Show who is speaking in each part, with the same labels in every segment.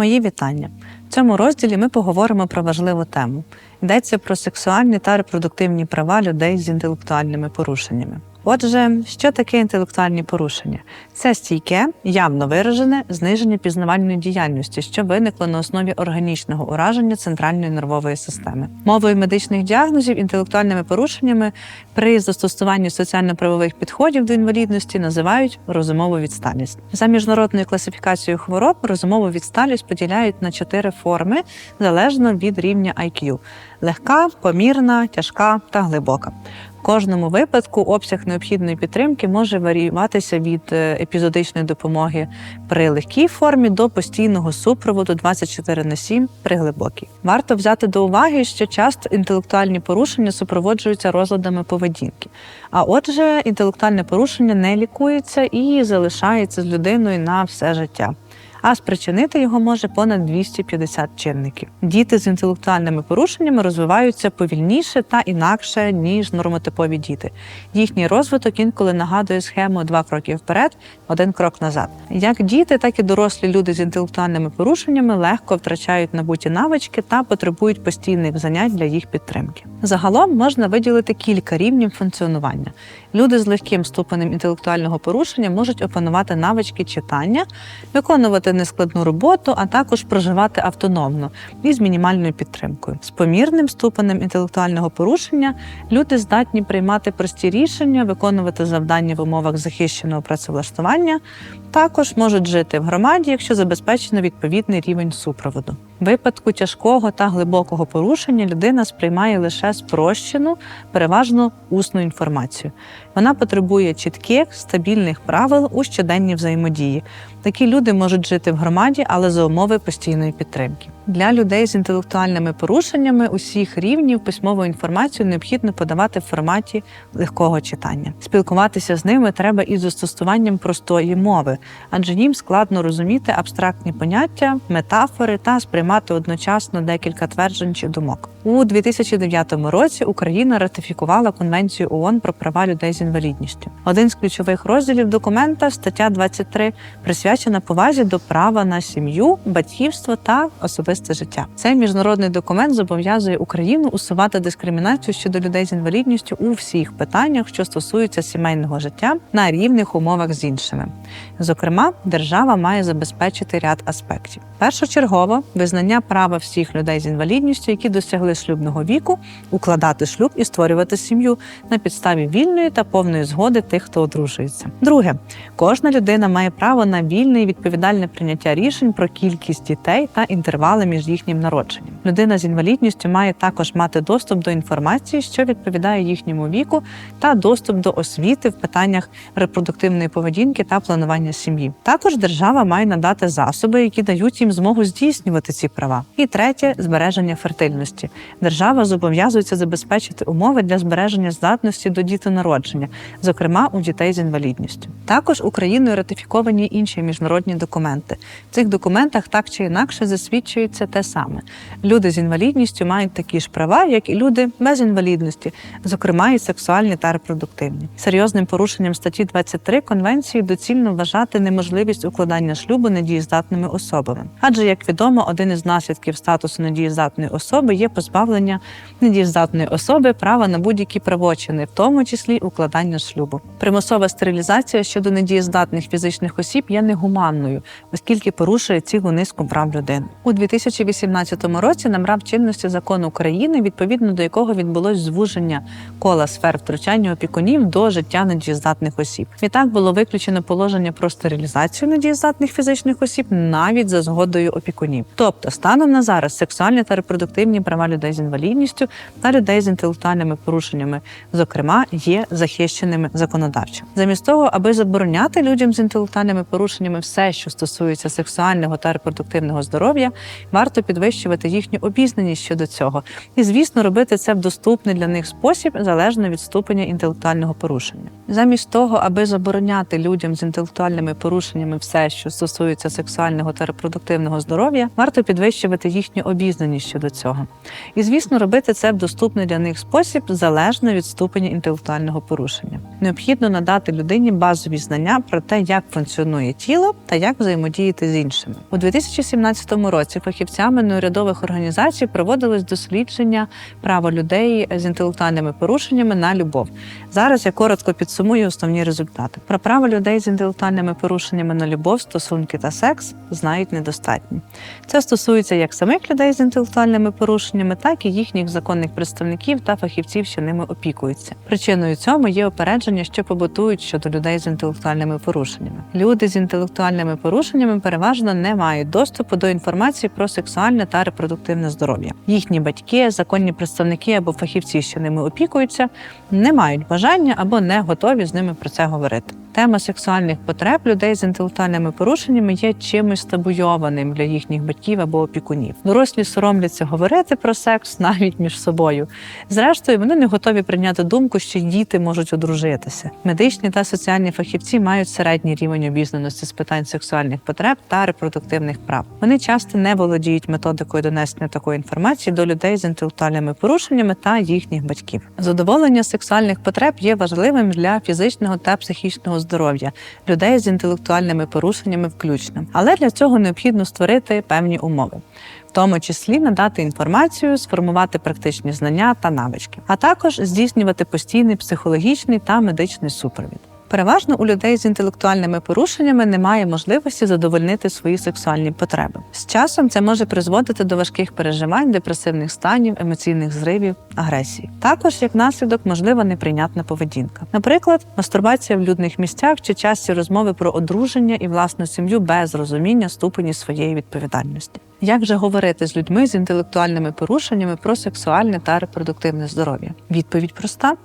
Speaker 1: Мої вітання. В цьому розділі ми поговоримо про важливу тему. Йдеться про сексуальні та репродуктивні права людей з інтелектуальними порушеннями. Отже, що таке інтелектуальні порушення? Це стійке, явно виражене зниження пізнавальної діяльності, що виникло на основі органічного ураження центральної нервової системи. Мовою медичних діагнозів інтелектуальними порушеннями при застосуванні соціально-правових підходів до інвалідності називають розумову відсталість. За міжнародною класифікацією хвороб розумову відсталість поділяють на чотири форми залежно від рівня IQ – легка, помірна, тяжка та глибока. В кожному випадку обсяг необхідної підтримки може варіюватися від е, епізодичної допомоги при легкій формі до постійного супроводу 24 на 7 при глибокій. Варто взяти до уваги, що часто інтелектуальні порушення супроводжуються розладами поведінки. А отже, інтелектуальне порушення не лікується і залишається з людиною на все життя. А спричинити його може понад 250 чинників. Діти з інтелектуальними порушеннями розвиваються повільніше та інакше ніж нормотипові діти. Їхній розвиток інколи нагадує схему два кроки вперед, один крок назад. Як діти, так і дорослі люди з інтелектуальними порушеннями легко втрачають набуті навички та потребують постійних занять для їх підтримки. Загалом можна виділити кілька рівнів функціонування. Люди з легким ступенем інтелектуального порушення можуть опанувати навички читання, виконувати нескладну роботу, а також проживати автономно і з мінімальною підтримкою. З помірним ступенем інтелектуального порушення люди здатні приймати прості рішення, виконувати завдання в умовах захищеного працевлаштування, також можуть жити в громаді, якщо забезпечено відповідний рівень супроводу. Випадку тяжкого та глибокого порушення людина сприймає лише спрощену, переважно усну інформацію. Вона потребує чітких, стабільних правил у щоденній взаємодії. Такі люди можуть жити в громаді, але за умови постійної підтримки. Для людей з інтелектуальними порушеннями усіх рівнів письмову інформацію необхідно подавати в форматі легкого читання. Спілкуватися з ними треба із застосуванням простої мови, адже їм складно розуміти абстрактні поняття, метафори та сприймати одночасно декілька тверджень чи думок. У 2009 році Україна ратифікувала Конвенцію ООН про права людей з інвалідністю. Один з ключових розділів документа, стаття 23, присвячена повазі до права на сім'ю, батьківство та особисте життя. Цей міжнародний документ зобов'язує Україну усувати дискримінацію щодо людей з інвалідністю у всіх питаннях, що стосуються сімейного життя на рівних умовах з іншими. Зокрема, держава має забезпечити ряд аспектів. Першочергово визнання права всіх людей з інвалідністю, які досягли шлюбного віку, укладати шлюб і створювати сім'ю на підставі вільної та повної згоди тих, хто одружується. Друге, кожна людина має право на вільне і відповідальне прийняття рішень про кількість дітей та інтервали між їхнім народженням. Людина з інвалідністю має також мати доступ до інформації, що відповідає їхньому віку, та доступ до освіти в питаннях репродуктивної поведінки та планування сім'ї. Також держава має надати засоби, які дають їм змогу здійснювати ці права. І третє збереження фертильності. Держава зобов'язується забезпечити умови для збереження здатності до дітонародження, зокрема у дітей з інвалідністю. Також Україною ратифіковані інші міжнародні документи. В цих документах так чи інакше засвідчується те саме: люди з інвалідністю мають такі ж права, як і люди без інвалідності, зокрема і сексуальні та репродуктивні. Серйозним порушенням статті 23 конвенції доцільно вважати неможливість укладання шлюбу недієздатними особами. Адже, як відомо, один із наслідків статусу недієздатної особи є позбавлення недієздатної особи права на будь-які правочини, в тому числі укладання шлюбу. Примусова стерилізація щодо недієздатних фізичних осіб є негуманною, оскільки порушує цілу низку прав людини. У 2018 році набрав чинності закон України, відповідно до якого відбулось звуження кола сфер втручання опікунів до життя недієздатних осіб. Відтак було виключено положення про стерилізацію недієздатних фізичних осіб навіть за згодою опікунів. Тобто, станом на зараз сексуальні та репродуктивні права людей з інвалідністю та людей з інтелектуальними порушеннями, зокрема, є захищеними законодавчо. Замість того, аби забороняти людям з інтелектуальними порушеннями все, що стосується сексуального та репродуктивного здоров'я, варто підвищувати їхню обізнаність щодо цього, і, звісно, робити це в доступний для них спосіб залежно від ступеня інтелектуального порушення. Замість того, аби забороняти людям з інтелектуальними порушеннями все, що стосується сексуального та репродуктивного здоров'я, варто підвищувати їхню обізнаність щодо цього. І, звісно, робити це в доступний для них спосіб залежно від ступеня інтелектуального порушення. Необхідно надати людині базові знання про те, як функціонує тіло та як взаємодіяти з іншими. У 2017 році фахівцями неурядових організацій проводилось дослідження права людей з інтелектуальними порушеннями на любов. Зараз я коротко підсумую основні результати. Про право людей з інтелектуальними порушеннями на любов, стосунки та секс знають недостатньо. Це стосується як самих людей з інтелектуальними порушеннями, так і їхніх законних представників та фахівців, що ними опікуються. Причиною цьому є опередження, що побутують щодо людей з інтелектуальними порушеннями. Люди з інтелектуальними порушеннями переважно не мають доступу до інформації про сексуальне та репродуктивне здоров'я. Їхні батьки, законні представники або фахівці, що ними опікуються, не мають бажання або не готові з ними про це говорити. Тема сексуальних потреб людей з інтелектуальними порушеннями є чимось табуйованим для їхніх батьків або опікунів. Дорослі соромляться говорити про секс навіть між собою. Зрештою, вони не готові прийняти думку, що діти можуть одружитися. Медичні та соціальні фахівці мають середній рівень обізнаності з питань сексуальних потреб та репродуктивних прав. Вони часто не володіють методикою донесення такої інформації до людей з інтелектуальними порушеннями та їхніх батьків. Задоволення сексуальних потреб є важливим для фізичного та психічного здоров'я людей з інтелектуальними порушеннями, включно, але для цього необхідно створити певні умови. В тому числі надати інформацію, сформувати практичні знання та навички, а також здійснювати постійний психологічний та медичний супровід. Переважно у людей з інтелектуальними порушеннями немає можливості задовольнити свої сексуальні потреби. З часом це може призводити до важких переживань, депресивних станів, емоційних зривів, агресії. Також як наслідок можлива неприйнятна поведінка. Наприклад, мастурбація в людних місцях чи часті розмови про одруження і власну сім'ю без розуміння ступені своєї відповідальності. Як же говорити з людьми з інтелектуальними порушеннями про сексуальне та репродуктивне здоров'я? Відповідь проста.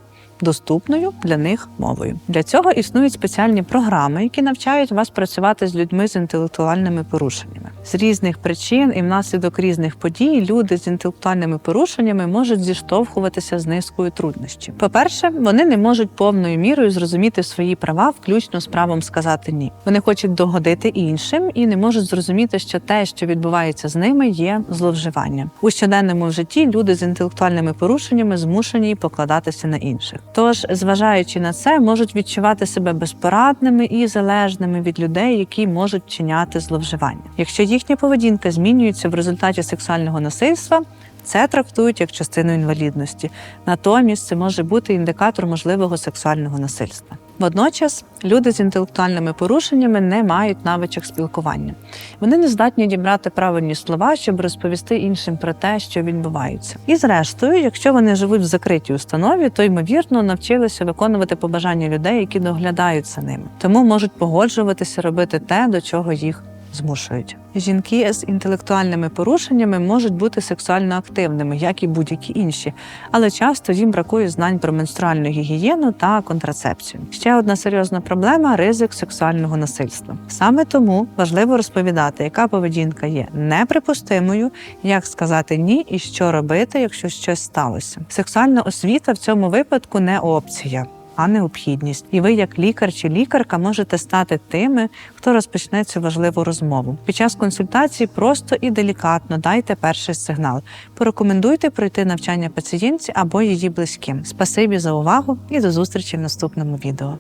Speaker 1: Доступною для них мовою для цього існують спеціальні програми, які навчають вас працювати з людьми з інтелектуальними порушеннями. З різних причин і внаслідок різних подій люди з інтелектуальними порушеннями можуть зіштовхуватися з низкою труднощів. По-перше, вони не можуть повною мірою зрозуміти свої права, включно з правом сказати ні. Вони хочуть догодити іншим і не можуть зрозуміти, що те, що відбувається з ними, є зловживанням. У щоденному житті люди з інтелектуальними порушеннями змушені покладатися на інших. Тож, зважаючи на це, можуть відчувати себе безпорадними і залежними від людей, які можуть чиняти зловживання. Якщо їхня поведінка змінюється в результаті сексуального насильства. Це трактують як частину інвалідності, натомість це може бути індикатор можливого сексуального насильства. Водночас люди з інтелектуальними порушеннями не мають навичок спілкування. Вони не здатні дібрати правильні слова, щоб розповісти іншим про те, що відбувається. І зрештою, якщо вони живуть в закритій установі, то ймовірно навчилися виконувати побажання людей, які доглядають за ними, тому можуть погоджуватися робити те, до чого їх змушують. Жінки з інтелектуальними порушеннями можуть бути сексуально активними, як і будь-які інші, але часто їм бракує знань про менструальну гігієну та контрацепцію. Ще одна серйозна проблема ризик сексуального насильства. Саме тому важливо розповідати, яка поведінка є неприпустимою, як сказати ні і що робити, якщо щось сталося. Сексуальна освіта в цьому випадку не опція а необхідність. І ви, як лікар чи лікарка, можете стати тими, хто розпочне цю важливу розмову. Під час консультації просто і делікатно дайте перший сигнал. Порекомендуйте пройти навчання пацієнтці або її близьким. Спасибі за увагу і до зустрічі в наступному відео.